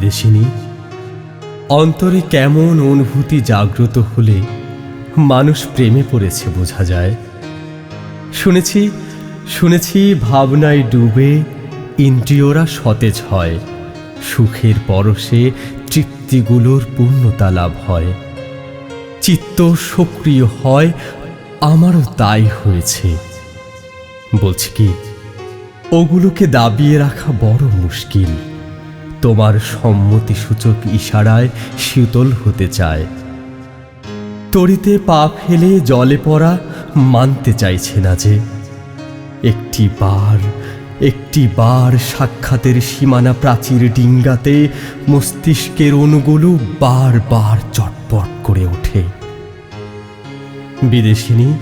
বিদেশিনী, অন্তরে কেমন অনুভূতি জাগ্রত হলে মানুষ প্রেমে পড়েছে বোঝা যায়। শুনেছি শুনেছি ভাবনায় ডুবে ইন্দ্রিয়রা সতেজ হয়, সুখের পরশে তৃপ্তিগুলোর পূর্ণতা লাভ হয়। চিত্ত সক্রিয় হয়, আমারও তাই হয়েছে। বলছি কি, ওগুলোকে দাবিয়ে রাখা বড় মুশকিল। তোমার সম্মতিসূচক ইশারায় শীতল হতে চায়। তরিতে পা ফেলে জলে পড়া মানতে চাইছে না যে। একটি বার একটি বার সাক্ষাতের সীমানা প্রাচীর ডিঙ্গাতে মস্তিষ্কের অণুগুলো বার বার চটপট করে ওঠে। বিদেশিনী,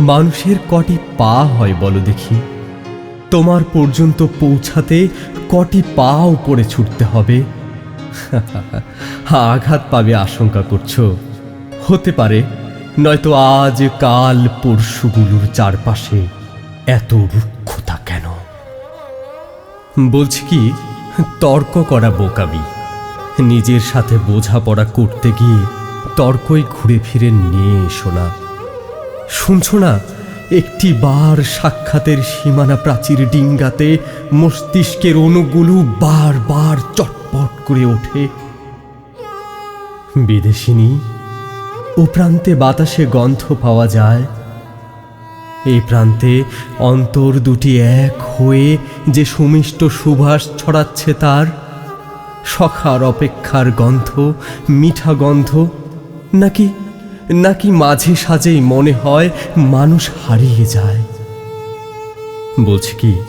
মানুষের কটি পা হয় বলো দেখি। তোমার পর্যন্ত পৌঁছাতে কটি পা উপরে ছুটতে হবে। আঘাত পাবে আশঙ্কা করছ। হতে পারে, নয়তো আজ কাল পরশুগুলোর চারপাশে এত রুক্ষতা কেন? বলছি কি, তর্ক করা বোকাবি নিজের সাথে বোঝাপড়া করতে গিয়ে তর্কই ঘুরে ফিরে নিয়ে এসো না। শুনছো না একটি বার সাক্ষাতের সীমানা প্রাচীর ডিঙ্গাতে মস্তিষ্কের অণুগুলো বার বার চটপট করে ওঠে। বিদেশিনী, ও প্রান্তে বাতাসে গন্ধ পাওয়া যায়। এই প্রান্তে অন্তর দুটি এক হয়ে যে সুমিষ্ট সুভাষ ছড়াচ্ছে তার, সখার অপেক্ষার গন্ধ, মিঠা গন্ধ, নাকি নাকি মাঝে সাজেই মনে হয় মানুষ হারিয়ে যায়? বলছি কি,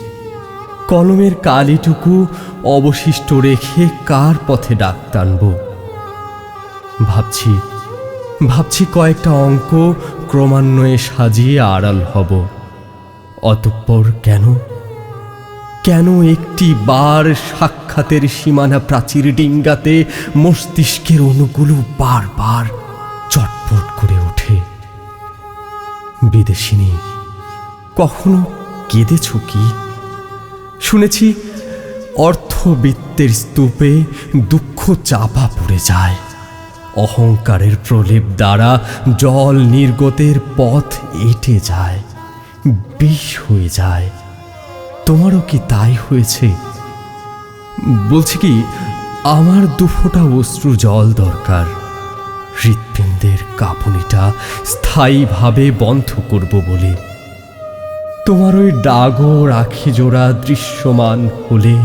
কলমের কালিটুকু অবশিষ্ট রেখে কার পথে ডাক টানব? ভাবছি ভাবছি কয়েকটা অঙ্ক ক্রমান্বয়ে সাজিয়ে আড়াল হব। অতঃপর কেন? কেন একটি বার সাক্ষাতের সীমানা প্রাচীর ডিঙ্গাতে মস্তিষ্কের অণুগুলো বারবার চটপট করে ওঠে। বিদেশিনী, কখনো কেঁদেছ কি? শুনেছি অর্থবিত্তের স্তূপে দুঃখ চাপা পড়ে যায়। অহংকারের প্রলেপ দ্বারা জল নির্গতের পথ এঁটে যায়, বিষ হয়ে যায়। তোমারও কি তাই হয়েছে? বলছি কি, আমার দুফোটা অশ্রু জল দরকার। হৃৎপিণ্ডের কাঁপুনিটা স্থায়ীভাবে বন্ধ করব বলে। তোমার ওই ডাগর আখি জোড়া দৃশ্যমান হলে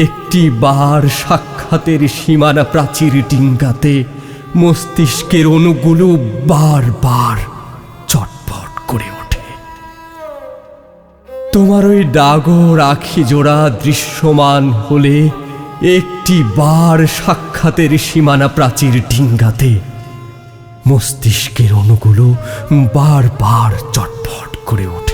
একটি বার সাক্ষাতের সীমানা প্রাচীর ডিঙ্গাতে মস্তিষ্কের অণুগুলো বার বার চটপট করে ওঠে। তোমার ওই ডাগর আখি জোড়া দৃশ্যমান হলে একটি বার সাক্ষাতের সীমানা প্রাচীর ডিঙ্গাতে মস্তিষ্কের অণুগুলো বারবার চটফট করে ওঠে